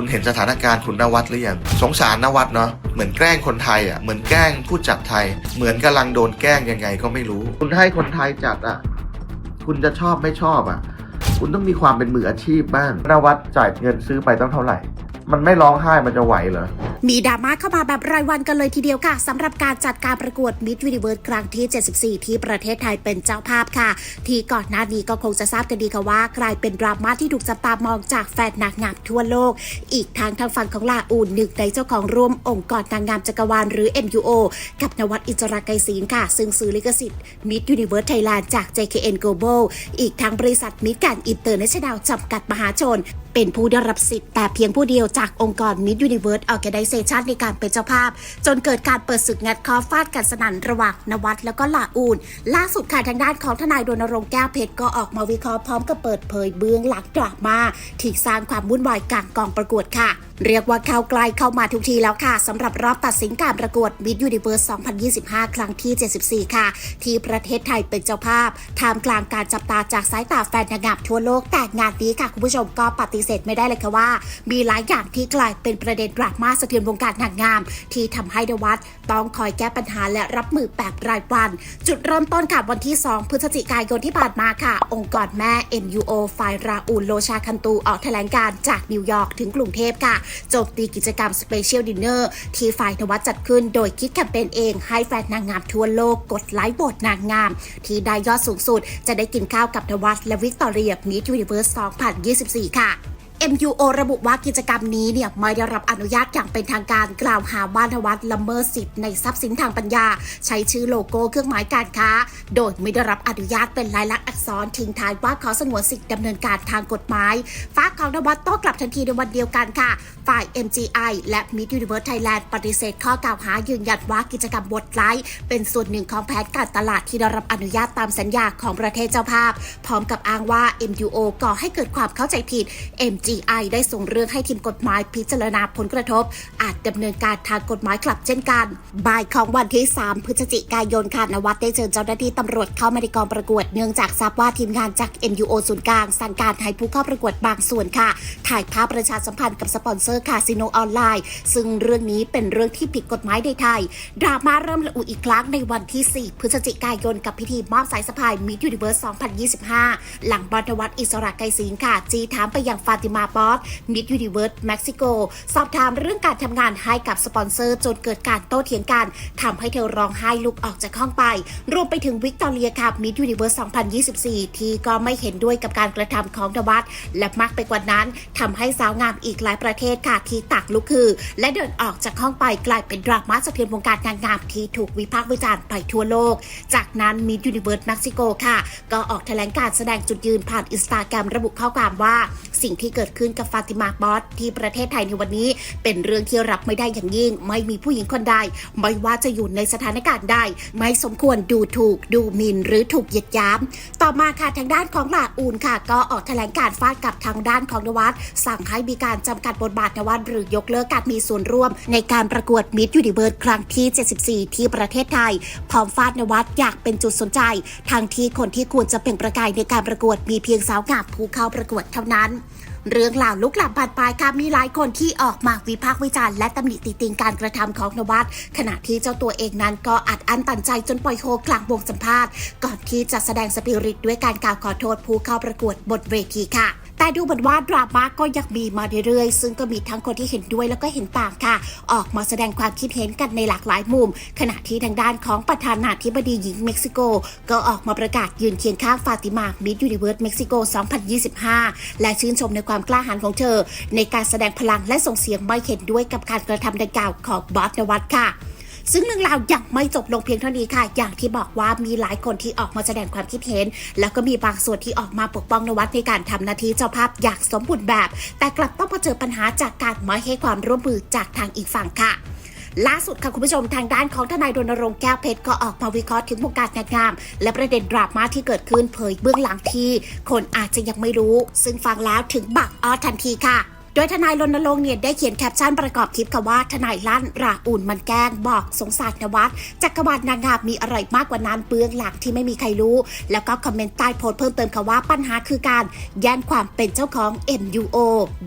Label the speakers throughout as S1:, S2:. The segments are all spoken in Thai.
S1: คุณเห็นสถานการณ์คุณนวัดหรือยังสงสารนวัดเนาะเหมือนแกล้งคนไทยอะเหมือนแกล้งผู้จัดไทย เหมือนกำลังโดนแกล้งยังไงก็ไม่รู้ คุณให้คนไทยจัดอะคุณจะชอบไม่ชอบอะ คุณต้องมีความเป็นมืออาชีพบ้างนวัดจ่ายเงินซื้อไปต้องเท่าไหร่ มันไม่ร้องไห้มันจะไหวเหรอ
S2: มีดราม่าเข้ามาแบบรายวันกันเลยทีเดียวค่ะสำหรับการจัดการประกวด Miss Universe ครั้งที่ 74 ที่ประเทศไทยเป็นเจ้าภาพค่ะ ที่ก่อนหน้านี้ก็คงจะทราบกันดีค่ะว่ากลายเป็นดราม่าที่ถูกจับตามองจากแฟนนางงามทั่วโลก อีกทางทางฝั่งของลาอูนหนึ่งในเจ้าของร่วมองค์กรนางงามจักรวาลหรือ MUO กับนวัดอิจราไกรศีลค่ะ ซึ่งซื้อลิขสิทธิ์ Miss Universe Thailand จาก JKN Global อีกทางบริษัทมิการอินเตอร์เนชั่นแนลจำกัดมหาชน เป็นผู้ได้รับสิทธิ์แต่เพียงผู้เดียวจากองค์กร Miss Universe Organization ในการเป็นเจ้าภาพ จนเกิดการเปิดศึกงัดคอฟาดกันสนั่นระหว่างนวัดแล้วก็ลาอูนล่าสุดค่ะทางด้านของทนายดนรงค์แก้วเพชรก็ออกมาวิเคราะห์พร้อมกับเปิดเผยเบื้องหลังดราม่าที่สร้างความวุ่นวายกลางกองประกวดค่ะ เรียกว่าเข้าใกล้เข้ามาทุกทีแล้วค่ะสำหรับรอบตัดสินการประกวด Miss Universe 2025 ครั้งที่ 74 ค่ะ ที่ประเทศไทยเป็นเจ้าภาพท่ามกลางการจับตาจากสายตาแฟนนางงามทั่วโลกแต่งานนี้ค่ะ คุณผู้ชมก็ปฏิเสธไม่ได้เลยค่ะว่า มีหลายอย่างที่กลายเป็นประเด็นดราม่าสะเทือนวงการนางงาม ที่ทำให้เดวัดต้องคอยแก้ปัญหาและรับมือแบบรายวัน จุดเริ่มต้นค่ะวันที่ 2 พฤศจิกายนที่ผ่านมาค่ะ องค์กรแม่ MUO ฝ่ายราอูลโลชาคันตูออกแถลงการจากนิวยอร์กถึงกรุงเทพค่ะโจมตีกิจกรรมสเปเชียลดินเนอร์ที่ฝ่ายนวัดจัดขึ้นโดยคิดแคมเปญเองให้แฟนนางงามทั่วโลกกดไลค์โหวตนางงาม ที่ได้ยอดสูงสุด จะได้กินข้าวกับนวัดและวิกตอเรียมิสยูนิเวอร์ส2024 ค่ะ MUO ระบุว่ากิจกรรมนี้เนี่ยไม่ได้รับอนุญาตอย่างเป็นทางการกล่าวหาว่านวัดละเมิดสิทธิ์ในทรัพย์สินทางปัญญา ใช้ชื่อโลโก้เครื่องหมายการค้า โดยไม่ได้รับอนุญาตเป็นลายลักษณ์อักษรทิ้งท้ายว่าขอสงวนสิทธิ์ดำเนินการทางกฎหมายฝาของนวัดโต้กลับทันทีในวันเดียวกันค่ะ ฝ่าย MGI และ Miss Universe Thailand ปฏิเสธข้อกล่าวหายืนยันว่ากิจกรรมบทไลฟ์เป็นส่วนหนึ่งของแผนการตลาดที่ได้รับอนุญาตตามสัญญาของประเทศเจ้าภาพ พร้อมกับอ้างว่า MUO ก่อให้เกิดความเข้าใจผิด MGI ได้ส่งเรื่องให้ทีมกฎหมายพิจารณาผลกระทบ อาจดำเนินการทางกฎหมายกลับเช่นกัน บ่ายของวันที่ 3 พฤศจิกายนค่ะนวัดได้เชิญเจ้าหน้าที่ตำรวจเข้ามาในกองประกวดเนื่องจากทราบว่าทีมงานจาก MUO ศูนย์กลางสั่งการให้ผู้เข้าประกวดบางส่วนค่ะ ถ่ายภาพประชาสัมพันธ์กับสปอนเซอร์คาสิโนออนไลน์ ซึ่งเรื่องนี้เป็นเรื่องที่ผิดกฎหมายในไทย ดราม่าเริ่มระอุอีกครั้งในวันที่ 4 พฤศจิกายนกับพิธีมอบสายสะพายมิ s ยูนิเว r ร์ส2025 หลังบอลวัตอิสระไกรศีลค่ะ จีถามไปยังฟาติมาบอสมิ s ยูนิเว r ร์สเม็กซิโก สอบถามเรื่องการทำงานให้กับสปอนเซอร์จนเกิดการโต้เถียงกันทำให้เธอร้องไห้ลุกออกจากห้องไป รวมไปถึงวิกตอเรียค่ะมิ s ยูนิเว r ร์ส2024 ที่ก็ไม่เห็นด้วยกับการกระทำของนวัดและมากไปกว่านั้นทำให้สาวงามอีกหลายประเทศค่ะที่ตักลุกคือ และเดินออกจากห้องไปกลายเป็นดราม่าสะเทือนวงการนางงามที่ถูกวิพากษ์วิจารณ์ไปทั่วโลก จากนั้นมิ s ยูนิเว r ร์สเม็กซิโกค่ะ ก็ออกแถลงการแสดงจุดยืนผ่านอินสตาแกรมระบุข้อความว่า สิ่งที่เกิดขึ้นกับฟาติมาบอสที่ประเทศไทยในวันนี้ เป็นเรื่องที่รับไม่ได้อย่างยิ่ง ไม่มีผู้หญิงคนใด ไม่ว่าจะอยู่ในสถานการณ์ใดไม่สมควรดูถูกดูหมิ่นหรือถูกเหยียดหยามต่อมาค่ะทางด้านของลาอูนค่ะ ก็ออกแถลงการฟาดกับทางด้านของนวัดสั่งให้มีการจำกัดบทบาทนวัดหรือยกเลิกการมีส่วนร่วม ในการประกวดมิสยูนิเวิร์สครั้งที่ 74 ที่ประเทศไทย พร้อมฟาดนวัดอยากเป็นจุดสนใจ ทางที่คนที่ควรจะเป็นประกายในการประกวดมีเพียงสาวงามผู้เข้าประกวดเท่านั้นเรื่องราวลุกลามบานปลายค่ะมีหลายคนที่ออกมาวิพากษ์วิจารณ์และตำหนิติติงการกระทำของนวัดขณะที่เจ้าตัวเองนั้นก็อัดอั้นตันใจจนปล่อยโฮกลางวงสัมภาษณ์ ก่อนที่จะแสดงสปิริตด้วยการกล่าวขอโทษผู้เข้าประกวดบนเวทีค่ะ แต่ดูเหมือนว่าดราม่าก็ยังมีมาเรื่อยๆ ซึ่งก็มีทั้งคนที่เห็นด้วยแล้วก็เห็นต่างค่ะ ออกมาแสดงความคิดเห็นกันในหลากหลายมุม ขณะที่ทางด้านของประธานาธิบดีหญิงเม็กซิโก ก็ออกมาประกาศยืนเคียงข้างฟาติมามิสยูนิเวิร์สเม็กซิโก 2025 และชื่นชมในความกล้าหาญของเธอ ในการแสดงพลังและส่งเสียงไม่เห็นด้วยกับการกระทำดังกล่าวของบอสนวัตค่ะ ซึ่งเรื่องราวยังไม่จบลงเพียงเท่านี้ค่ะ อย่างที่บอกว่ามีหลายคนที่ออกมาแสดงความคิดเห็น แล้วก็มีบางส่วนที่ออกมาปกป้องนวัดในการทำหน้าที่เจ้าภาพอย่างสมบูรณ์แบบ แต่กลับต้องเผชิญปัญหาจากการไม่ให้ความร่วมมือจากทางอีกฝั่งค่ะล่าสุดค่ะคุณผู้ชมทางด้านของทนายรณรงค์แก้วเพชรก็ออกมาวิเคราะห์ถึงวงการนางงาม และประเด็นดราม่าที่เกิดขึ้นเผยเบื้องหลังที่ คนอาจจะยังไม่รู้ ซึ่งฟังแล้วถึงบักอ้อทันทีค่ะ โดยทนายรณรงค์เนี่ยได้เขียนแคปชั่นประกอบคลิปค่ะว่าทนายลั่นราอุ่นมันแกล้งบอกสงสารนวัดจักรวาลนางงามมีอะไรมากกว่านั้นเบื้องหลังที่ไม่มีใครรู้ แล้วก็คอมเมนต์ใต้โพสต์เพิ่มเติมค่ะว่าปัญหาคือการแย่งความเป็นเจ้าของ MUO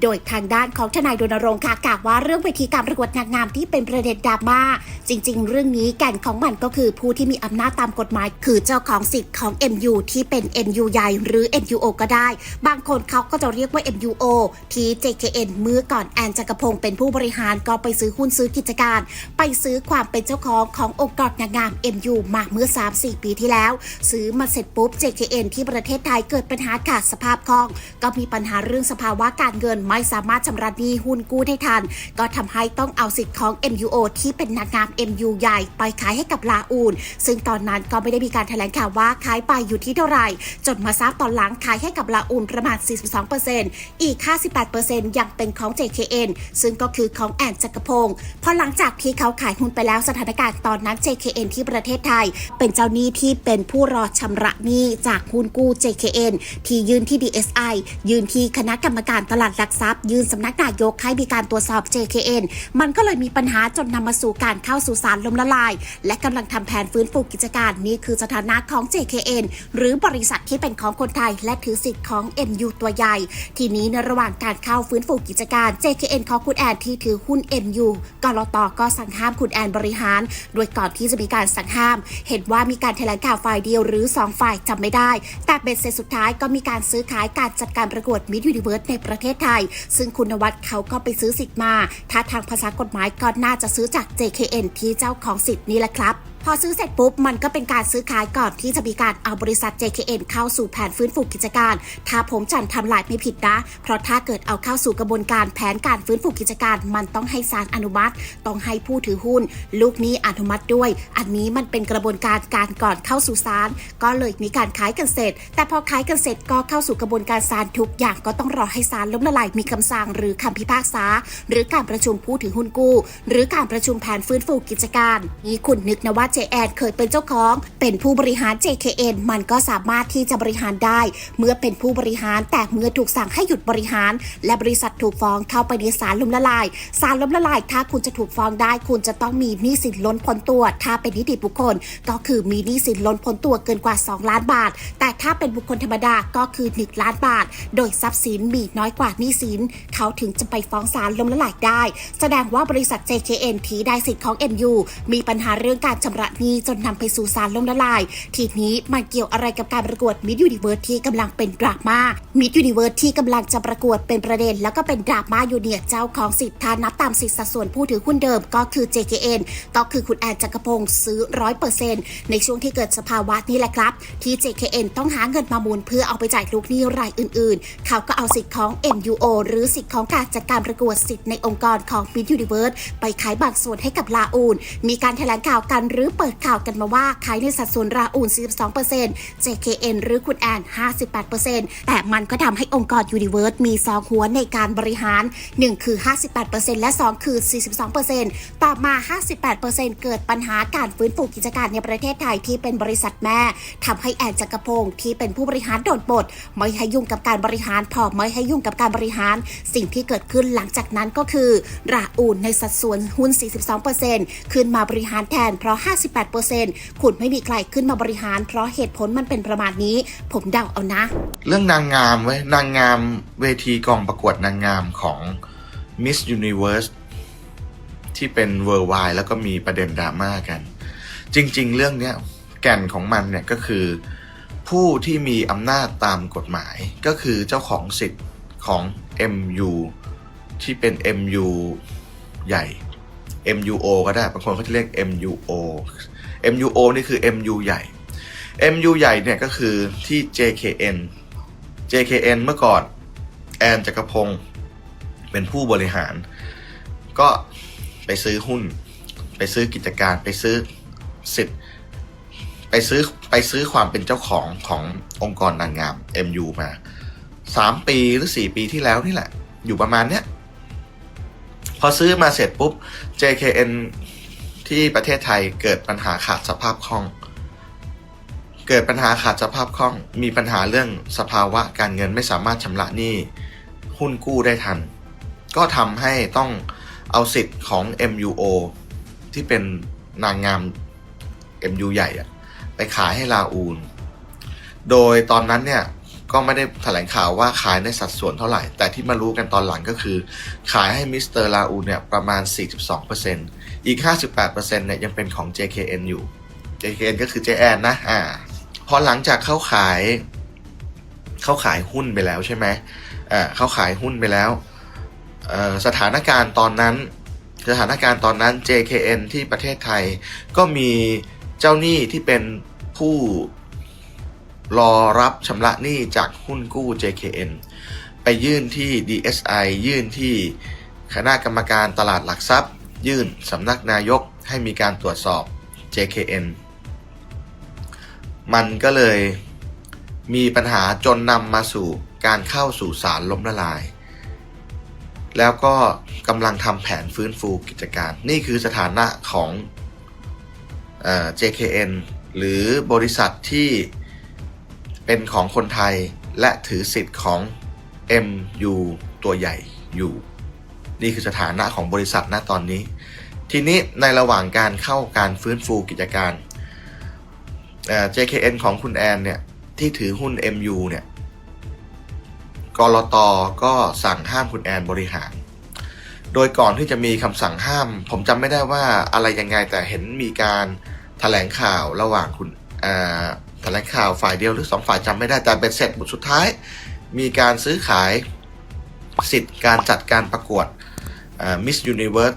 S2: โดยทางด้านของทนายรณรงค์ค่ะกล่าวว่าเรื่องเวทีการประกวดนางงามที่เป็นประเด็นดราม่าจริง ๆ เรื่องนี้แก่นของมันก็คือผู้ที่มีอำนาจตามกฎหมาย คือเจ้าของสิทธิ์ของ MU ที่เป็น MU ใหญ่หรือ MUO ก็ได้ บางคนเขาก็จะเรียกว่า MUO ที่ JN เมื่อก่อนแอนจักรพงศ์เป็นผู้บริหารก็ไปซื้อหุ้นซื้อกิจการ ไปซื้อความเป็นเจ้าของขององค์กรนางงาม MU มาเมื่อ 3-4 ปีที่แล้ว ซื้อมาเสร็จปุ๊บ JKN ที่ประเทศไทยเกิดปัญหาขาดสภาพคล่อง ก็มีปัญหาเรื่องสภาวะการเงินไม่สามารถชำระหนี้หุ้นกู้ได้ทัน ก็ทำให้ต้องเอาสิทธิ์ของ MUO ที่เป็นนางงาม MU ใหญ่ไปขายให้กับลาอูนซึ่งตอนนั้นก็ไม่ได้มีการแถลงข่าวว่าขายไปอยู่ที่เท่าไหร่จนมาทราบตอนหลังขายให้กับลาอูนประมาณ 42%อีก 58%ยังเป็นของ JKN ซึ่งก็คือของแอนจักรพงศ์พอหลังจากที่เขาขายหุ้นไปแล้วสถานการณ์ตอนนั้น JKN ที่ประเทศไทย เป็นเจ้าหนี้ที่เป็นผู้รอชำระหนี้จากหุ้นกู้ JKN ที่ยื่นที่ DSI ยื่นที่คณะกรรมการตลาดหลักทรัพย์ ยื่นสำนักนายกให้มีการตรวจสอบ JKN มันก็เลยมีปัญหาจนนำมาสู่การเข้าสู่ศาลล้มละลาย และกำลังทำแผนฟื้นฟูกิจการนี่คือสถานะของ JKN หรือบริษัทที่เป็นของคนไทย และถือสิทธิ์ของ MU ตัวใหญ่ ทีนี้ในระหว่างการเข้าฟื้นฟูกิจการ JKN ของคุณแอนที่ถือหุ้น MU กรตก็สั่งห้ามคุณแอนบริหาร โดยก่อนที่จะมีการสั่งห้าม เห็นว่ามีการแถลงข่าวฝ่ายเดียวหรือ 2 ฝ่ายจำไม่ได้ แต่เบ็ดเสร็จสุดท้ายก็มีการซื้อขายการจัดการประกวดมิ s ยูนิเวิร์สในประเทศไทย ซึ่งคุณนวัดเขาก็ไปซื้อสิทธิ์มา ถ้าทางภาษากฎหมายก็น่าจะซื้อจาก JKN ที่เจ้าของสิทธิ์นี่แหละครับ พอซื้อเสร็จปุ๊บ มันก็เป็นการซื้อขายก่อนที่จะมีการเอาบริษัท JKN เข้าสู่แผนฟื้นฟูกิจการ ถ้าผมจันทำลายไม่ผิดนะ เพราะถ้าเกิดเอาเข้าสู่กระบวนการแผนการฟื้นฟูกิจการ มันต้องให้ศาลอนุมัติ ต้องให้ผู้ถือหุ้น ลูกนี้อนุมัติด้วย อันนี้มันเป็นกระบวนการการก่อนเข้าสู่ศาลก็เลยมีการขายกันเสร็จ แต่พอขายกันเสร็จก็เข้าสู่กระบวนการศาลทุกอย่างก็ต้องรอให้ศาลล้มละลายมีคำสั่งหรือคำพิพากษา หรือการประชุมผู้ถือหุ้นกู้ หรือการประชุมแผนฟื้นฟูกิจการนี่คุณนึกนะว่า JN เคยเป็นเจ้าของ เป็นผู้บริหาร JKN มันก็สามารถที่จะบริหารได้ เมื่อเป็นผู้บริหารแต่เมื่อถูกสั่งให้หยุดบริหาร และบริษัทถูกฟ้องเข้าไปในศาลล้มละลายศาลล้มละลาย ถ้าคุณจะถูกฟ้องได้ คุณจะต้องมีหนี้สินล้นพ้นตัว ถ้าเป็นนิติบุคคล ก็คือมีหนี้สินล้นพ้นตัวเกินกว่า 2 ล้านบาท แต่ถ้าเป็นบุคคลธรรมดาก็คือ1ล้านบาท โดยทรัพย์สินมีน้อยกว่าหนี้สิน เขาถึงจะไปฟ้องศาลล้มละลายได้ แสดงว่าบริษัท JKN ที่ได้สิทธิ์ของ MU มีปัญหาเรื่องการชำระหนี้จนนำไปสู่ศาลล้มละลาย ทีนี้มันเกี่ยวอะไรกับการประกวด Miss Universe ที่กำลังเป็นดราม่า Miss Universe ที่กำลังจะประกวดเป็นประเด็น แล้วก็เป็นดราม่าอยู่เนี่ยเจ้าของสิทธิ์ถ้านับตามสิทธิสัดส่วนผู้ถือหุ้นเดิมก็คือ JKN ก็คือคุณแอนจักรพงศ์ซื้อ100%ในช่วงที่เกิดสภาวะนี้แหละครับ ที่ JKN ต้องหาเงินมามูลเพื่อเอาไปจ่ายลูกหนี้รายอื่น ๆ เขาก็เอาสิทธิ์ของ MUO หรือสิทธิ์ของการจัดการประกวดสิทธิ์ในองค์กรของ Miss Universe ไปขายบางส่วนให้กับลาอูนมีการแถลงข่าวกันหรือเปิดข่าวกันมาว่าขายในสัดส่วนราอูน 42% JKN หรือคุณแอน 58%แต่มันก็ทำให้องค์กร Universe มีสองหัวในการบริหาร 1 คือ 58%และ 2 คือ 42%ต่อมา 58%เกิดปัญหาการฟื้นฟูกิจการในประเทศไทยที่เป็นบริษัทแม่ทำให้แอนจักรพงศ์ที่เป็นผู้บริหารโดนปลดไม่ให้ยุ่งกับการบริหารพอไม่ให้ยุ่งกับการบริหาร สิ่งที่เกิดขึ้นหลังจากนั้นก็คือราอูนในสัดส่วนหุ้น 42%ขึ้นมาบริหารแทนเพราะ58%คุณไม่มีใครขึ้นมาบริหาร เพราะเหตุผลมันเป็นประมาณนี้ ผมเดาเอานะ
S1: เรื่องนางงามไว้ยนางงามเวทีกองประกวดนางงามของ Miss Universe ที่เป็น worldwide แล้วก็มีประเด็นดราม่ากัน จริง ๆ เรื่องเนี้ยแก่นของมันเนี่ยก็คือ ผู้ที่มีอำนาจตามกฎหมายก็คือเจ้าของสิทธิ์ของ MU ที่เป็น MU ใหญ่ MUO ก็ได้บางคนเขาจะเรียก MUO MUO นี่คือ MU ใหญ่ MU ใหญ่เนี่ยก็คือที่ JKN JKN เมื่อก่อนแอนจักรพงศ์เป็นผู้บริหาร ก็ไปซื้อหุ้น ไปซื้อกิจการไปซื้อสิทธิ์ไปซื้อไปซื้อความเป็นเจ้าของขององค์กรนางงาม MU มาสามปีหรือสี่ปีที่แล้วนี่แหละ อยู่ประมาณเนี้ย พอซื้อมาเสร็จปุ๊บ JKN ที่ประเทศไทยเกิดปัญหาขาดสภาพคล่อง เกิดปัญหาขาดสภาพคล่อง มีปัญหาเรื่องสภาวะการเงินไม่สามารถชำระหนี้หุ้นกู้ได้ทัน ก็ทำให้ต้องเอาสิทธิ์ของ MUO ที่เป็นนางงาม MU ใหญ่อะไปขายให้ลาอูน โดยตอนนั้นเนี่ย ก็ไม่ได้แถลงข่าวว่าขายในสัดส่วนเท่าไหร่ แต่ที่มารู้กันตอนหลังก็คือ ขายให้มิสเตอร์ลาอูเนี่ยประมาณ 42%อีก 58%เนี่ยยังเป็นของ JKN อยู่ JKN ก็คือ JN นะอ่าพอหลังจากเข้าขายเข้าขายหุ้นไปแล้วใช่ไหมอ่าเข้าขายหุ้นไปแล้วสถานการณ์ตอนนั้นสถานการณ์ตอนนั้น JKN ที่ประเทศไทยก็มีเจ้าหนี้ที่เป็นผู้ รอรับชำระหนี้จากหุ้นกู้ JKN ไปยื่นที่ DSI ยื่นที่คณะกรรมการตลาดหลักทรัพย์ ยื่นสำนักนายกให้มีการตรวจสอบ JKN มันก็เลยมีปัญหาจนนำมาสู่การเข้าสู่ศาลล้มละลาย แล้วก็กำลังทำแผนฟื้นฟูกิจการ นี่คือสถานะของอ JKN หรือบริษัทที่ เป็นของคนไทยและถือสิทธิ์ของ MU ตัวใหญ่อยู่ นี่คือสถานะของบริษัทณตอนนี้ ทีนี้ในระหว่างการเข้าการฟื้นฟูกิจการ JKN ของคุณแอนเนี่ย ที่ถือหุ้น MU เนี่ยกรตก็สั่งห้ามคุณแอนบริหาร โดยก่อนที่จะมีคำสั่งห้าม ผมจำไม่ได้ว่าอะไรยังไงแต่เห็นมีการแถลงข่าวระหว่างคุณ แถลงข่าวฝ่ายเดียวหรือสองฝ่ายจำไม่ได้แต่เป็นเสร็จบทสุดท้าย มีการซื้อขายสิทธิ์การจัดการประกวดมิสยูนิเวิร์ส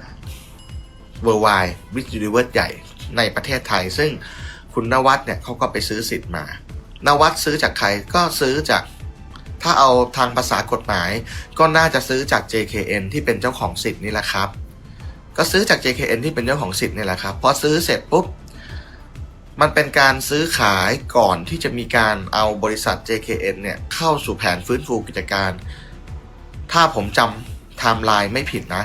S1: Worldwide Miss Universe ใหญ่ในประเทศไทย ซึ่งคุณนวัดเนี่ยเขาก็ไปซื้อสิทธิ์มานวัดซื้อจากใครก็ซื้อจากถ้าเอาทางภาษากฎหมาย ก็น่าจะซื้อจาก JKN ที่เป็นเจ้าของสิทธิ์นี่แหละครับ ก็ซื้อจาก JKN ที่เป็นเจ้าของสิทธิ์นี่แหละครับพอซื้อเสร็จปุ๊บ มันเป็นการซื้อขายก่อนที่จะมีการเอาบริษัท JKN เนี่ยเข้าสู่แผนฟื้นฟูกิจการ ถ้าผมจำไทม์ไลน์ไม่ผิดนะ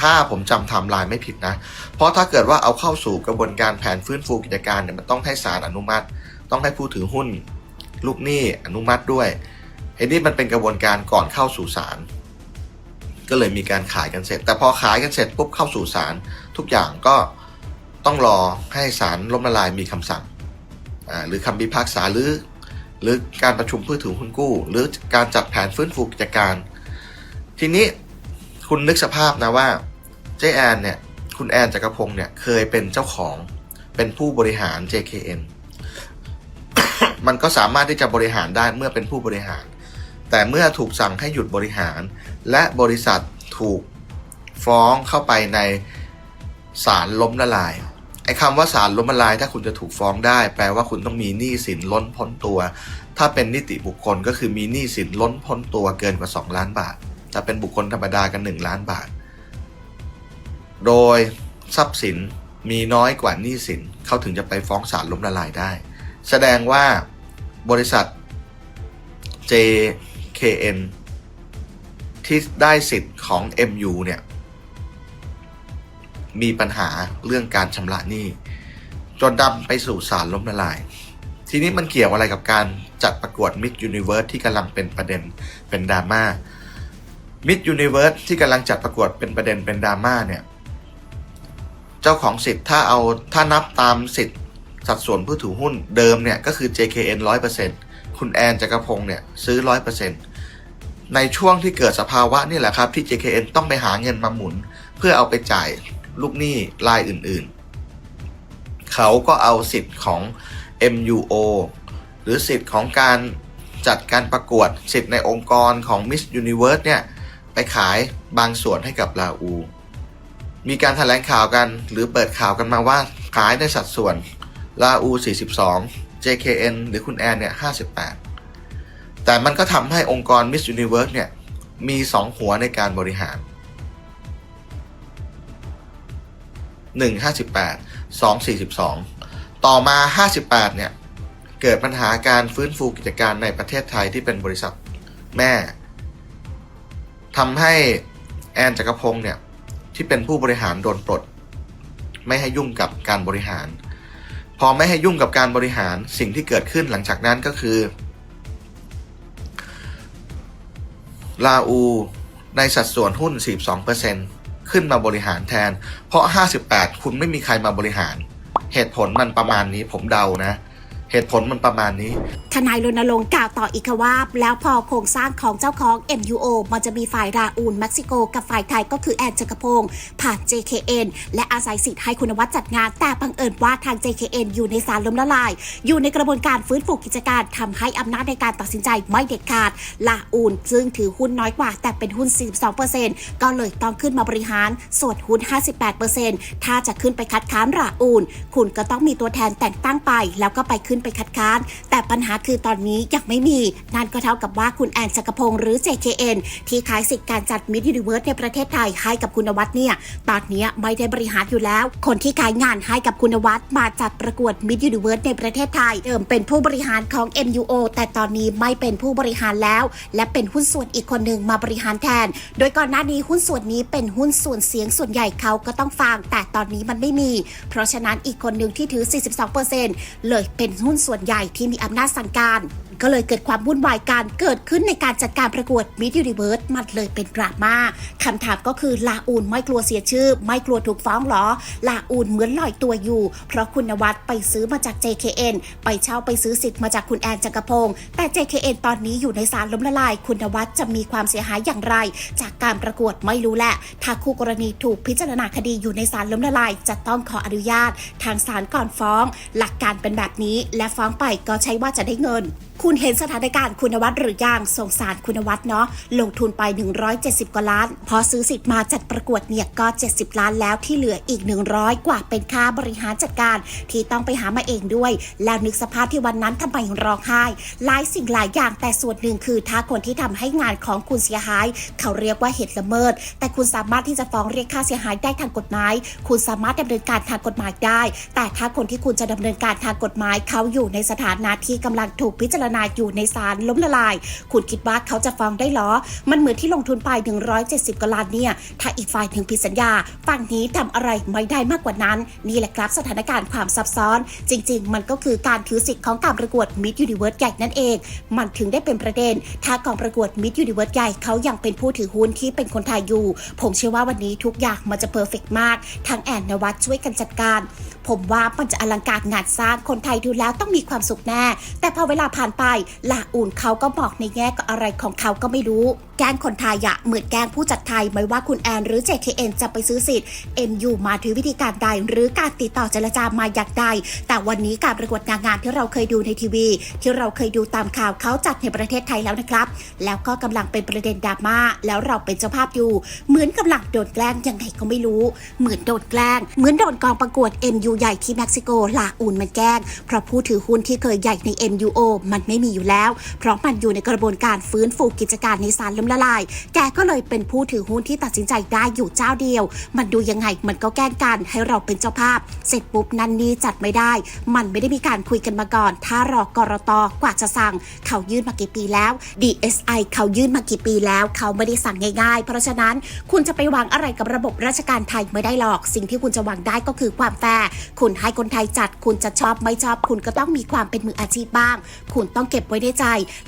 S1: ถ้าผมจำไทม์ไลน์ไม่ผิดนะ เพราะถ้าเกิดว่าเอาเข้าสู่กระบวนการแผนฟื้นฟูกิจการเนี่ยมันต้องให้ศาลอนุมัติ ต้องให้ผู้ถือหุ้น ลูกหนี้อนุมัติด้วยไอ้นี่มันเป็นกระบวนการก่อนเข้าสู่ศาลก็เลยมีการขายกันเสร็จ แต่พอขายกันเสร็จปุ๊บเข้าสู่ศาลทุกอย่างก็ ต้องรอให้ศาลล้มละลายมีคำสั่งหรือคำพิพากษาหรือ หรือการประชุมผู้ถือหุ้นกู้ หรือการจัดแผนฟื้นฟูกิจการ ทีนี้คุณนึกสภาพนะว่าเจแอนเนี่ยคุณแอนจักรพงศ์เนี่ยเคยเป็นเจ้าของเป็นผู้บริหาร JKN มันก็สามารถที่จะบริหารได้เมื่อเป็นผู้บริหาร แต่เมื่อถูกสั่งให้หยุดบริหาร และบริษัทถูกฟ้องเข้าไปในศาลล้มละลาย อ้คำว่าศาลล้มละลาย ถ้าคุณจะถูกฟ้องได้ แปลว่าคุณต้องมีหนี้สินล้นพ้นตัว ถ้าเป็นนิติบุคคลก็คือมีหนี้สินล้นพ้นตัวเกินกว่า 2 ล้านบาท ถ้าเป็นบุคคลธรรมดากัน 1 ล้านบาท โดยทรัพย์สินมีน้อยกว่าหนี้สินเขาถึงจะไปฟ้องศาลล้มละลายได้ แสดงว่าบริษัท JKN ที่ได้สิทธิ์ของ MU เนี่ย มีปัญหาเรื่องการชำระหนี้จนนำไปสู่ศาลล้มละลาย ทีนี้มันเกี่ยวอะไรกับการจัดประกวด Miss Universe ที่กำลังเป็นประเด็นเป็นดราม่า Miss Universe ที่กำลังจัดประกวดเป็นประเด็นเป็นดราม่าเนี่ยเจ้าของสิทธิ์ถ้าเอาถ้านับตามสิทธิ์สัดส่วนผู้ถือหุ้นเดิมเนี่ยก็คือ JKN 100%คุณแอนจักรพงศ์เนี่ยซื้อ 100%ในช่วงที่เกิดสภาวะนี่แหละครับที่ JKN ต้องไปหาเงินมาหมุน เพื่อเอาไปจ่าย ลูกหนี้รายอื่นๆ เขาก็เอาสิทธิ์ของ MUO หรือสิทธิ์ของการจัดการประกวดสิทธิ์ในองค์กรของ Miss Universe เนี่ย ไปขายบางส่วนให้กับลาอู มีการแถลงข่าวกันหรือเปิดข่าวกันมาว่าขายในสัดส่วนลาอู 42 JKN หรือคุณแอนเนี่ย 58 แต่มันก็ทำให้องค์กร Miss Universe เนี่ย มี 2 หัวในการบริหาร 1 58 2 42 ต่อมา 58 เนี่ย เกิดปัญหาการฟื้นฟูกิจการในประเทศไทยที่เป็นบริษัทแม่ทำให้แอนจักรพงศ์เนี่ย ที่เป็นผู้บริหารโดนปลด ไม่ให้ยุ่งกับการบริหาร พอไม่ให้ยุ่งกับการบริหารสิ่งที่เกิดขึ้นหลังจากนั้นก็คือลาอูในสัดส่วนหุ้น 42% ขึ้นมาบริหารแทน เพราะ 58 คุณไม่มีใครมาบริหาร เหตุผลมันประมาณนี้ผมเดานะ เหตุผลมันประมาณนี้
S2: ทนายรณรงค์กล่าวต่ออีกว่า แล้วพอโครงสร้างของเจ้าของ MUO มันจะมีฝ่ายราอูนเม็กซิโก กับฝ่ายไทยก็คือแอนจักรพงศ์ผ่าน JKN และอาศัยสิทธิ์ให้คุณวัฒน์จัดงาน แต่บังเอิญว่าทาง JKN อยู่ในสารล้มละลาย อยู่ในกระบวนการฟื้นฟูกิจการทำให้อำนาจในการตัดสินใจไม่เด็ดขาดลาอูนซึ่งถือหุ้นน้อยกว่า แต่เป็นหุ้น 42%ก็เลยต้องขึ้นมาบริหารส่วนหุ้น 58%ถ้าจะขึ้นไปคัดค้านราอูนคุณก็ต้องมีตัวแทนแต่งตั้งไปแล้วก็ไปขึ้นไปคัดค้าน แต่ปัญหาคือตอนนี้ยังไม่มี นั่นก็เท่ากับว่าคุณแอนจักพงศ์หรือ JKN ที่ขายสิทธิ์การจัดมิด s ิเวิร์สในประเทศไทยให้กับคุณวัดเนี่ย ตอนนี้ไม่ได้บริหารอยู่แล้ว คนที่ขายงานให้กับคุณวัดมาจัดประกวดมิด s ิเวิร์สในประเทศไทย เดิมเป็นผู้บริหารของ MUO แต่ตอนนี้ไม่เป็นผู้บริหารแล้ว และเป็นหุ้นส่วนอีกคนหนึ่งมาบริหารแทน โดยก่อนหน้านี้หุ้นส่วนนี้เป็นหุ้นส่วนเสียงส่วนใหญ่เขาก็ต้องฟัง แต่ตอนนี้มันไม่มี เพราะฉะนั้นอีกคนหนึ่งที่ถือ 42%เลยเป็นหุ้นส่วนใหญ่ที่มีอำนาจสั่งการ ก็เลยเกิดความวุ่นวายการเกิดขึ้นในการจัดการประกวด Miss Universe มันเลยเป็นดราม่าคำถามก็คือลาอูนไม่กลัวเสียชื่อ ไม่กลัวถูกฟ้องหรอ ลาอูนเหมือนลอยตัวอยู่ เพราะคุณนวัดไปซื้อมาจาก JKN ไปเช่าไปซื้อสิทธิ์มาจากคุณแอนจักรพงศ์แต่ JKN ตอนนี้อยู่ในศาลล้มละลาย คุณนวัดจะมีความเสียหายอย่างไร จากการประกวดไม่รู้แหละถ้าคู่กรณีถูกพิจารณาคดีอยู่ในศาลล้มละลาย จะต้องขออนุญาต ทางศาลก่อนฟ้อง หลักการเป็นแบบนี้และฟ้องไปก็ใช้ว่าจะได้เงินคุณเห็นสถานการณ์คุณวัฒน์หรือยังสงสารคุณวัฒน์เนาะลงทุนไป 170 กว่าล้าน พอซื้อสิทธิ์มาจัดประกวดเนี่ยก็ 70 ล้านแล้วที่เหลืออีก 100 กว่าเป็นค่าบริหารจัดการที่ต้องไปหามาเองด้วย แล้วนึกสภาพที่วันนั้นทำไมร้องไห้หลายสิ่งหลายอย่างแต่ส่วนหนึ่งคือถ้าคนที่ทำให้งานของคุณเสียหาย เขาเรียกว่าเหตุละเมิด แต่คุณสามารถที่จะฟ้องเรียกค่าเสียหายได้ทางกฎหมาย คุณสามารถดำเนินการทางกฎหมายได้ แต่ถ้าคนที่คุณจะดำเนินการทางกฎหมาย เขาอยู่ในสถานะที่กำลังถูกพิจารณาอยู่ในศาลล้มละลาย คุณคิดว่าเขาจะฟ้องได้หรอ มันเหมือนที่ลงทุนไป 170กว่าล้านเนี่ย ถ้าอีกฝ่ายถึงผิดสัญญา ฝั่งนี้ทำอะไรไม่ได้มากกว่านั้น นี่แหละครับสถานการณ์ความซับซ้อน จริง ๆ มันก็คือการถือสิทธิ์ของการประกวด Miss Universe ใหญ่นั่นเอง มันถึงได้เป็นประเด็น ถ้ากองประกวด Miss Universe ใหญ่เขายังเป็นผู้ถือหุ้นที่เป็นคนไทยอยู่ ผมเชื่อว่าวันนี้ทุกอย่างมันจะเพอร์เฟกมากทางแอนนวัดช่วยกันจัดการ ผมว่ามันจะอลังการงานสร้างคนไทยดูแล้วต้องมีความสุขแน่ แต่พอเวลาผ่านไปลาอูนเขาก็บอกในแง่ก็อะไรของเขาก็ไม่รู้แกล้งคนไทยอะเหมือนแกล้งผู้จัดไทยไม่ว่าคุณแอนหรือ JKN จะไปซื้อสิทธิ์ MU มาถือวิธีการใด หรือการติดต่อเจรจามาอย่างใด แต่วันนี้การประกวดนางงามที่เราเคยดูในทีวี ที่เราเคยดูตามข่าวเขาจัดในประเทศไทยแล้วนะครับ แล้วก็กำลังเป็นประเด็นดราม่าแล้วเราเป็นเจ้าภาพอยู่ เหมือนกำลังโดนแกล้งยังไงก็ไม่รู้ เหมือนโดนแกล้ง เหมือนโดนกองประกวด MU ใหญ่ที่เม็กซิโกลาอูนมันแกล้งเพราะผู้ถือหุ้นที่เคยใหญ่ใน MUO มันไม่มีอยู่แล้ว เพราะมันอยู่ในกระบวนการฟื้นฟูกิจการในสารล้มละลาย แกก็เลยเป็นผู้ถือหุ้นที่ตัดสินใจได้อยู่เจ้าเดียว มันดูยังไงมันก็แกล้งกันให้เราเป็นเจ้าภาพ เสร็จปุ๊บนันนี่จัดไม่ได้ มันไม่ได้มีการคุยกันมาก่อน ถ้ารอกรตกว่าจะสั่ง เขายื่นมากี่ปีแล้ว DSI เขายื่นมากี่ปีแล้ว เขาไม่ได้สั่งง่ายๆ เพราะฉะนั้นคุณจะไปหวังอะไรกับระบบราชการไทยไม่ได้หรอก สิ่งที่คุณจะหวังได้ก็คือความแฟร์คุณให้คนไทยจัด คุณจะชอบไม่ชอบ คุณก็ต้องมีความเป็นมืออาชีพบ้าง คุณต้องเก็บไว้ในใจ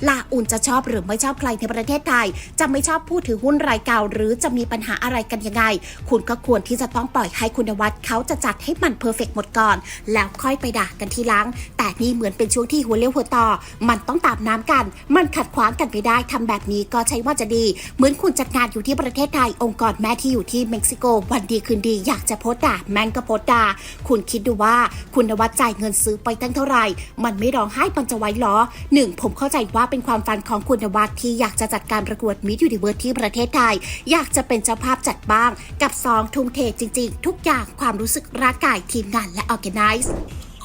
S2: ลาอุ่นจะชอบหรือไม่ชอบใครในประเทศไทยจะไม่ชอบผู้ถือหุ้นรายเก่า หรือจะมีปัญหาอะไรกันยังไง คุณก็ควรที่จะต้องปล่อยให้คุณวัดเขาจะจัดให้มันเพอร์เฟกหมดก่อน แล้วค่อยไปด่ากันทีหลัง แต่นี่เหมือนเป็นช่วงที่หัวเลี้ยวหัวต่อ มันต้องตามน้ำกัน มันขัดขวางกันไม่ได้ทำแบบนี้ก็ใช่ว่าจะดี เหมือนคุณจัดงานอยู่ที่ประเทศไทยองค์กรแม่ที่อยู่ที่เม็กซิโก วันดีคืนดี อยากจะโพสต์ด่าแม่งก็โพสต์ด่าคุณคิดดูว่าคุณวัดจ่ายเงินซื้อไปตั้งเท่าไหร่ มันไม่ร้องไห้ปันจะไว้หรอหนึ่งผมเข้าใจว่าเป็นความฝันของคุณวัดที่อยากจะจัดการประกวดมิ s ยูนิเวิร์สที่ประเทศไทย อยากจะเป็นเจ้าภาพจัดบ้าง กับสองทุ่มเทจริง ๆ ทุกอย่างความรู้สึกร่างกายทีมงานและ organize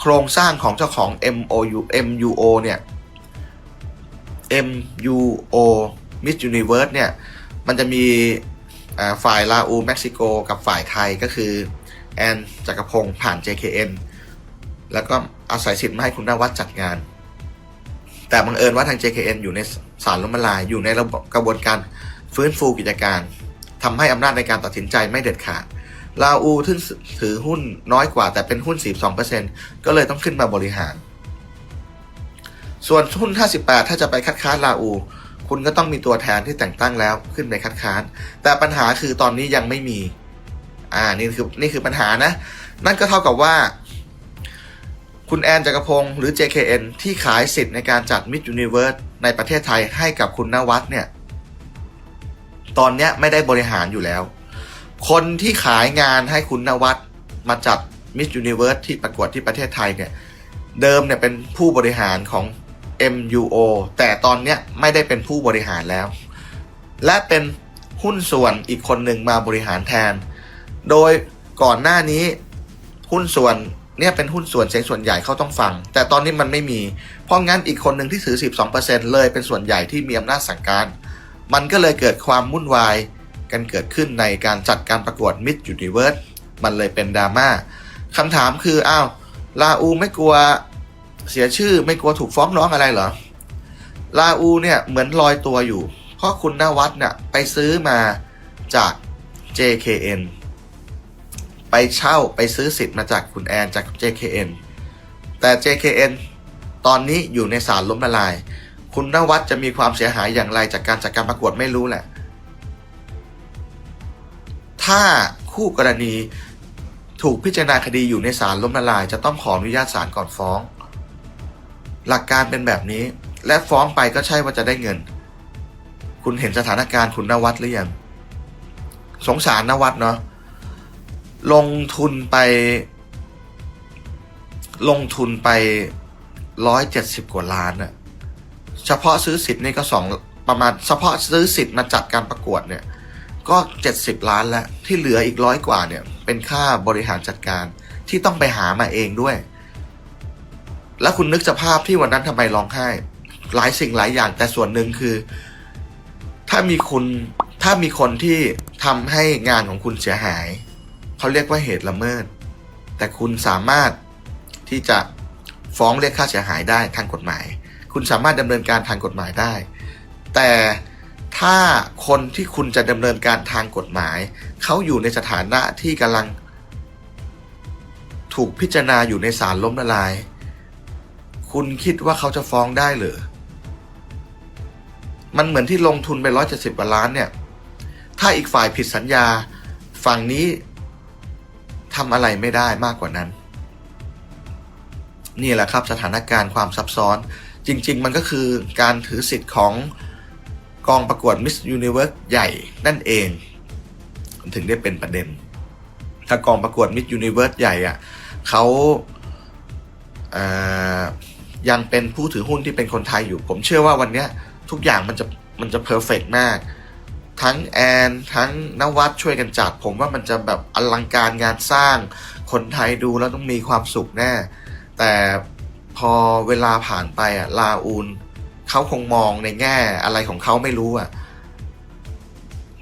S1: โครงสร้างของเจ้าของ MOU MUO เนี่ย MUO Miss Universe เนี่ย มันจะมีฝ่ายลาอูเม็กซิโก กับฝ่ายไทยก็คือ แอนจักรพงศ์ผ่าน JKN แล้วก็อาศัยสิทธิ์มาให้คุณนวัดจัดงาน แต่บังเอิญว่าทาง JKN อยู่ใน ศาลล้มละลายอยู่ในระบบกระบวนการฟื้นฟูกิจการทำให้อำนาจในการตัดสินใจไม่เด็ดขาดลาอูที่ถือหุ้นน้อยกว่าแต่เป็นหุ้น 42%ก็เลยต้องขึ้นมาบริหาร ส่วนหุ้น 58 ถ้าจะไปคัดค้านลาอู คุณก็ต้องมีตัวแทนที่แต่งตั้งแล้วขึ้นไปคัดค้าน แต่ปัญหาคือตอนนี้ยังไม่มี อ่า นี่คือนี่คือปัญหานะ นั่นก็เท่ากับว่า คุณแอนจักรพงศ์หรือ JKN ที่ขายสิทธิ์ในการจัด Miss Universe ในประเทศไทยให้กับคุณนวัดเนี่ย ตอนเนี้ยไม่ได้บริหารอยู่แล้ว คนที่ขายงานให้คุณนวัดมาจัด Miss Universe ที่ประกวดที่ประเทศไทยเนี่ย เดิมเนี่ยเป็นผู้บริหารของ MUO แต่ตอนเนี้ยไม่ได้เป็นผู้บริหารแล้ว และเป็นหุ้นส่วนอีกคนหนึ่งมาบริหารแทน โดยก่อนหน้านี้หุ้นส่วน เนี่ยเป็นหุ้นส่วนเสียงส่วนใหญ่เขาต้องฟัง แต่ตอนนี้มันไม่มี เพราะงั้นอีกคนหนึ่งที่ถือ 12%เลยเป็นส่วนใหญ่ที่มีอำนาจสั่งการ มันก็เลยเกิดความวุ่นวายกันเกิดขึ้นในการจัดการประกวด Miss Universe มันเลยเป็นดราม่าคำถามคืออ้าวลาอูไม่กลัวเสียชื่อไม่กลัวถูกฟ้องร้องอะไรเหรอลาอูเนี่ยเหมือนลอยตัวอยู่ เพราะคุณนวัดเนี่ยไปซื้อมาจาก JKN ไปเช่าไปซื้อสิทธิ์มาจากคุณแอนจาก JKN แต่ JKN ตอนนี้อยู่ในศาลล้มละลาย คุณนวัดจะมีความเสียหายอย่างไรจากการจัดการประกวดไม่รู้แหละ ถ้าคู่กรณีถูกพิจารณาคดีอยู่ในศาลล้มละลาย จะต้องขออนุญาตศาลก่อนฟ้อง หลักการเป็นแบบนี้ และฟ้องไปก็ใช่ว่าจะได้เงิน คุณเห็นสถานการณ์คุณนวัดหรือยัง สงสารนวัดเนาะ ลงทุนไป ลงทุนไปร้อยเจ็ดสิบกว่าล้านอะเฉพาะซื้อสิทธิ์นี่ก็สองประมาณเฉพาะซื้อสิทธิ์มาจัดการประกวดเนี่ย ก็เจ็ดสิบล้านแล้ว ที่เหลืออีกร้อยกว่าเนี่ย เป็นค่าบริหารจัดการที่ต้องไปหามาเองด้วย แล้วคุณนึกสภาพที่วันนั้นทำไมร้องไห้ หลายสิ่งหลายอย่างแต่ส่วนหนึ่งคือ ถ้ามีคุณถ้ามีคนที่ทำให้งานของคุณเสียหาย เขาเรียกว่าเหตุละเมิด แต่คุณสามารถที่จะฟ้องเรียกค่าเสียหายได้ทางกฎหมาย คุณสามารถดำเนินการทางกฎหมายได้ แต่ถ้าคนที่คุณจะดำเนินการทางกฎหมาย เขาอยู่ในสถานะที่กำลัง ถูกพิจารณาอยู่ในศาลล้มละลาย คุณคิดว่าเขาจะฟ้องได้หรือมันเหมือนที่ลงทุนไปร้อยเจ็ดสิบกว่าล้านเนี่ย ถ้าอีกฝ่ายผิดสัญญา ฝั่งนี้ ทำอะไรไม่ได้มากกว่านั้น นี่แหละครับสถานการณ์ความซับซ้อน จริง ๆ มันก็คือการถือสิทธิ์ของกองประกวด Miss Universe ใหญ่นั่นเอง ถึงได้เป็นประเด็น ถ้ากองประกวด Miss Universe ใหญ่อะเขาเยังเป็นผู้ถือหุ้นที่เป็นคนไทยอยู่ ผมเชื่อว่าวันนี้ทุกอย่างมันจะมันจะเพอร์เฟกมาก ทั้งแอนทั้งนวัดช่วยกันจัด ผมว่ามันจะแบบอลังการงานสร้าง คนไทยดูแล้วต้องมีความสุขแน่ แต่พอเวลาผ่านไปอะลาอูนเขาคงมองในแง่อะไรของเขาไม่รู้อะ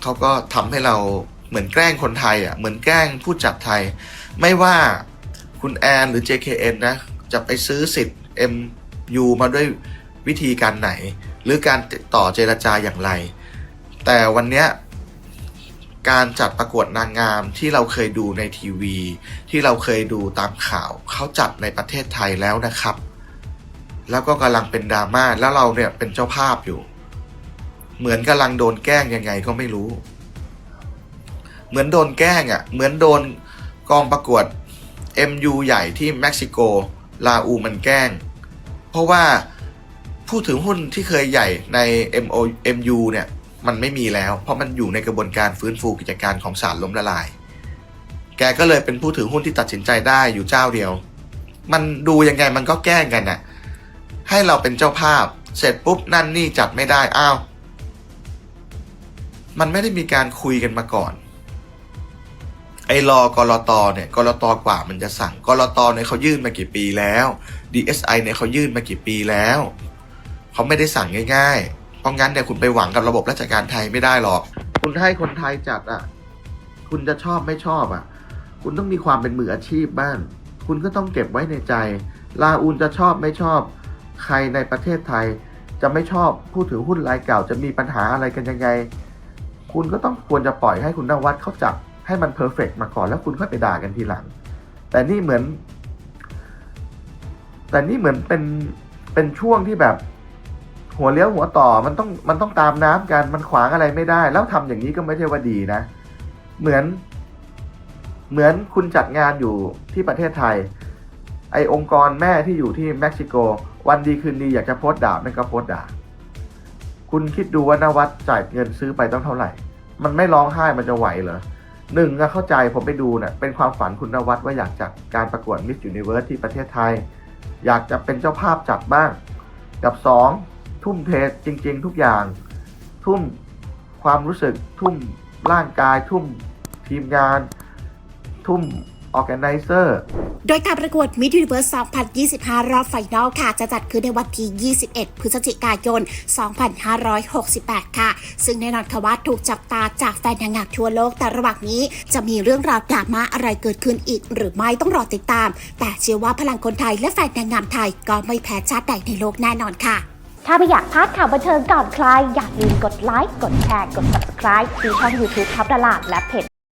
S1: เขาก็ทำให้เราเหมือนแกล้งคนไทยอะเหมือนแกล้งผู้จัดไทย ไม่ว่าคุณแอนหรือ JKN นะ จะไปซื้อสิทธิ์ MU มาด้วยวิธีการไหน หรือการติดต่อเจรจาอย่างไร แต่วันเนี้ยการจัดประกวดนางงามที่เราเคยดูในทีวี ที่เราเคยดูตามข่าวเขาจัดในประเทศไทยแล้วนะครับ แล้วก็กำลังเป็นดราม่าแล้วเราเนี่ยเป็นเจ้าภาพอยู่ เหมือนกำลังโดนแกล้งยังไงก็ไม่รู้ เหมือนโดนแกล้งอะ่ะเหมือนโดนกองประกวด MU ใหญ่ที่เม็กซิโกลาอูมันแกล้ง เพราะว่าผู้ถือหุ้นที่เคยใหญ่ใน MO MU เนี่ย มันไม่มีแล้ว เพราะมันอยู่ในกระบวนการฟื้นฟูกิจการของศาลล้มละลาย แกก็เลยเป็นผู้ถือหุ้นที่ตัดสินใจได้อยู่เจ้าเดียว มันดูยังไงมันก็แกล้งกันน่ะ ให้เราเป็นเจ้าภาพ เสร็จปุ๊บนั่นนี่จัดไม่ได้ อ้าว มันไม่ได้มีการคุยกันมาก่อน ไอ้รอกรตเนี่ยกรตกว่ามันจะสั่งกรตเนี่ยเขายื่นมากี่ปีแล้ว DSI เนี่ยเขายื่นมากี่ปีแล้ว เขาไม่ได้สั่งง่าย ๆ ราะงั้นเนี่ยคุณไปหวังกับระบบราชการไทยไม่ได้หรอก คุณให้คนไทยจัดอะ คุณจะชอบไม่ชอบอะ คุณต้องมีความเป็นมืออาชีพบ้าง คุณก็ต้องเก็บไว้ในใจ ลาอูนจะชอบไม่ชอบ ใครในประเทศไทย จะไม่ชอบผู้ถือหุ้นรายเก่าจะมีปัญหาอะไรกันยังไง คุณก็ต้องควรจะปล่อยให้คุณนวัดเขาจับให้มันเพอร์เฟกมาก่อนแล้วคุณค่อยไปด่ากันทีหลัง แต่นี่เหมือน แต่นี่เหมือนเป็นเป็นช่วงที่แบบ หัวเลี้ยวหัวต่อมันต้องมันต้องตามน้ำกันมันขวางอะไรไม่ได้ แล้วทำอย่างนี้ก็ไม่ใช่ว่าดีนะ เหมือน เหมือนคุณจัดงานอยู่ที่ประเทศไทย ไอองค์กรแม่ที่อยู่ที่เม็กซิโก วันดีคืนดีอยากจะโพสต์ด่ามันก็โพสต์ด่า คุณคิดดูว่านวัดจ่ายเงินซื้อไปต้องเท่าไหร่ มันไม่ร้องไห้มันจะไหวเหรอหนึ่งอะเข้าใจผมไปดูเนะ่ะเป็นความฝันคุณนวัดว่าอยากจัดการประกวดมิส s u นิเวิร์สที่ประเทศไทย อยากจะเป็นเจ้าภาพจัดบ้าง กับสอง ทุ่มเทจริง ๆ ทุกอย่าง ทุ่มความรู้สึก ทุ่มร่างกาย ทุ่มทีมงาน ทุ่มออแกไนเซอร์
S2: โดยการประกวด Miss Universe 2025 รอบไฟนอลค่ะ จะจัดขึ้นในวันที่ 21 พฤศจิกายน 2568 ค่ะ ซึ่งแน่นอนค่ะว่าถูกจับตาจากแฟนนางงามทั่วโลก แต่ระหว่างนี้จะมีเรื่องราวดราม่าอะไรเกิดขึ้นอีก หรือไม่ต้องรอติดตาม แต่เชื่อว่าพลังคนไทยและแฟนนางงามไทยก็ไม่แพ้ชาติใดในโลกแน่นอนค่ะ
S3: ถ้าไม่อยากพลาดข่าวบันเทิงก่อนใคร อย่าลืมกดไลค์ กดแชร์ กด subscribe ที่ช่อง YouTube ท็อปดาราและเพจ